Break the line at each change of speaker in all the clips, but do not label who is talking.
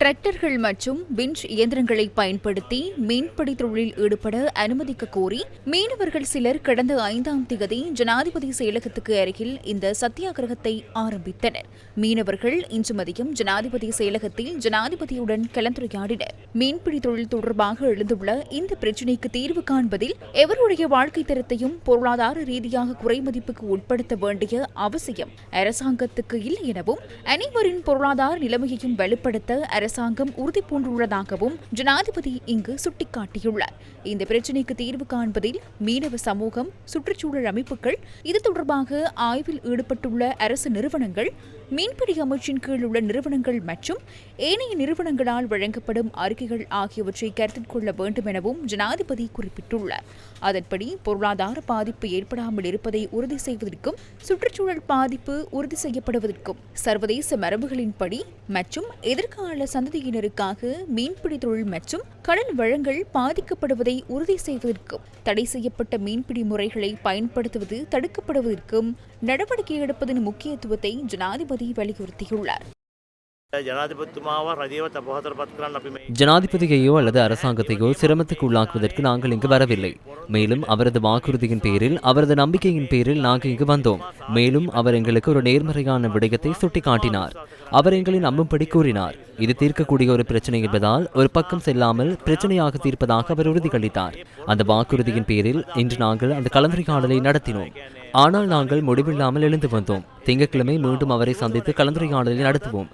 டிராக்டர்கள் மற்றும் விஞ்ச் இயந்திரங்களை பயன்படுத்தி மீன்பிடி தொழிலில் ஈடுபட அனுமதிக்க கோரி மீனவர்கள் சிலர் கடந்த ஐந்தாம் தேதி ஜனாதிபதி செயலகத்துக்கு அருகில் இந்த சத்தியாகிரகத்தை ஆரம்பித்தனர். மீனவர்கள் இன்று மதியம் ஜனாதிபதி செயலகத்தில் ஜனாதிபதியுடன் கலந்துரையாடினர். மீன்பிடி தொழில் தொடர்பாக எழுந்துள்ள இந்த பிரச்சினைக்கு தீர்வு காண்பதில் எவருடைய வாழ்க்கை தரத்தையும் பொருளாதார ரீதியாக குறைமதிப்புக்கு உட்படுத்த வேண்டிய அவசியம் அரசாங்கத்துக்கு இல்லை எனவும் அனைவரின் பொருளாதார நிலைமையையும் வலுப்படுத்த அரசாங்கம் உறுதிபூண்டுள்ளதாகவும் ஜனாதிபதி இங்கு சுட்டிக்காட்டியுள்ளார். இந்த பிரச்சினைக்கு தீர்வு காண்பதில் மீனவ சமூகம் சுற்றுச்சூழல் அமைப்புகள் இது தொடர்பாக ஆய்வில் ஈடுபட்டுள்ள அரசு நிறுவனங்கள் மீன்பிடி அமைச்சின் கீழ் உள்ள நிறுவனங்கள் மற்றும் ஏனைய நிறுவனங்களால் வழங்கப்படும் அறிக்கைகள் ஆகியவற்றை கருத்தில் கொள்ள வேண்டும் எனவும் ஜனாதிபதி குறிப்பிட்டுள்ளார். அதன்படி பொருளாதார பாதிப்பு ஏற்படாமல் இருப்பதை உறுதி செய்வதற்கும் சுற்றுச்சூழல் பாதிப்பு உறுதி செய்யப்படுவதற்கும் சர்வதேச மரபுகளின்படி மற்றும் எதிர்கால சந்ததியினருக்காக மீன்பிடி தொழில் மற்றும் கடல் வளங்கள் பாதிக்கப்படுவதை உறுதி செய்வதற்கும் தடை செய்யப்பட்ட மீன்பிடி முறைகளை பயன்படுத்துவது தடுக்கப்படுவதற்கும் நடவடிக்கை எடுப்பதன் முக்கியத்துவத்தை ஜனாதிபதி வலியுறுத்தியுள்ளார்.
ஜனாதிபதியையோ அல்லது அரசாங்கத்தையோ சிரமத்துக்கு உள்ளாக்குவதற்கு நாங்கள் இங்கு வரவில்லை. மேலும் அவரது வாக்குறுதியின் பேரில் அவரது நம்பிக்கையின் பேரில் நாங்கள் இங்கு வந்தோம். மேலும் அவர் எங்களுக்கு ஒரு நேர்மறையான விடயத்தை சுட்டிக்காட்டினார். அவர் எங்களை நம்பும்படி கூறினார். இது தீர்க்கக்கூடிய ஒரு பிரச்சனை என்பதால் ஒரு பக்கம் செல்லாமல் பிரச்சனையாக தீர்ப்பதாக அவர் உறுதியளித்தார். அந்த வாக்குறுதியின் பேரில் இன்று நாங்கள் அந்த கலந்துரையாடலை நடத்தினோம். ஆனால் நாங்கள் முடிவில்லாமல் எழுந்து வந்தோம். திங்கட்கிழமை மீண்டும் அவரை சந்தித்து கலந்துரையாடலை நடத்துவோம்.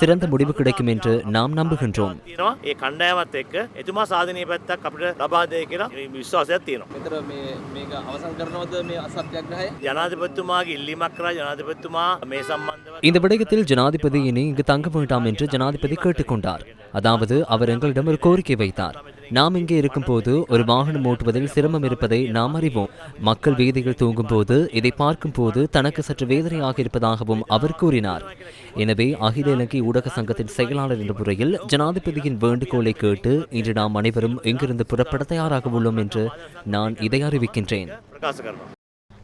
சிறந்த முடிவு கிடைக்கும் என்று நாம் நம்புகின்றோம்
තියෙනවා ඒ කණ්ඩායමත් එක්ක එතුමා සාධනය පැත්තක් අපිට ලබා දෙය කියලා විශ්වාසයක් තියෙනවා.
මෙතර මේ මේක අවසන් කරනවද මේ අසත්‍යග්‍රහය
ජනාධිපතිතුමාගේ ඉල්ලීමක් කරා ජනාධිපතිතුමා මේ සම්බන්ධව
இந்த விடயத்தில் ஜனாதிபதி இனி இங்கு தங்க வேண்டாம் என்று ஜனாதிபதி கேட்டுக்கொண்டார். அதாவது அவர் எங்களிடம் ஒரு கோரிக்கை வைத்தார். நாம் இங்கே இருக்கும்போது ஒரு வாகனம் ஓட்டுவதில் சிரமம் இருப்பதை நாம் அறிவோம். மக்கள் வீதியில் தூங்கும் போது இதை பார்க்கும் போது தனக்கு சற்று வேதனையாக இருப்பதாகவும் அவர் கூறினார். எனவே அகில இலங்கை ஊடக சங்கத்தின் செயலாளர் என்ற முறையில் ஜனாதிபதியின் வேண்டுகோளை கேட்டு இன்று நாம் அனைவரும் இங்கிருந்து புறப்பட தயாராக உள்ளோம் என்று நான் இதை அறிவிக்கின்றேன்.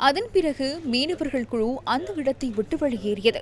அதன் பிறகு மீனவர்கள் குழு அந்த இடத்தை விட்டு வெளியேறியது.